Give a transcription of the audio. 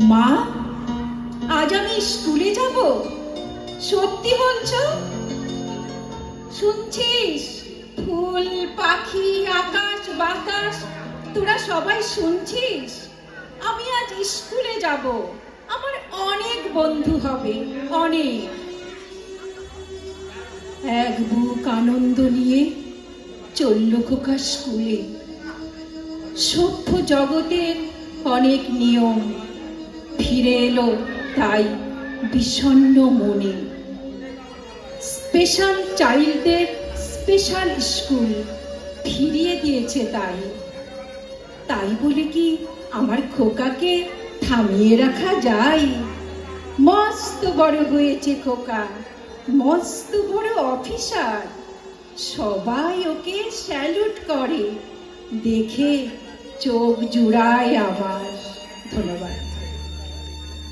মা, আজ আমি স্কুলে যাব? সত্যি বলছো? শুনছিস? ফুল, পাখি, আকাশ, বাতাস, তোরা সবাই শুনছিস? আমি আজ স্কুলে যাব। আমার অনেক বন্ধু হবে, অনেক। এক বুক আনন্দ নিয়ে চলল খোকা স্কুলে। সভ্য জগতের অনেক নিয়ম ফিরে এলো তাই বিষণ্ণ মনে। স্পেশাল চাইল্ডদের স্পেশাল স্কুল ফিরিয়ে দিয়েছে তাই। তাই বলে কি আমার খোকাকে থামিয়ে রাখা যায়? মস্ত বড় হয়েছে খোকা, মস্ত বড় অফিসার। সবাই ওকে স্যালুট করে, দেখে চোখ জুড়ায় আমার ধন্যবাদ।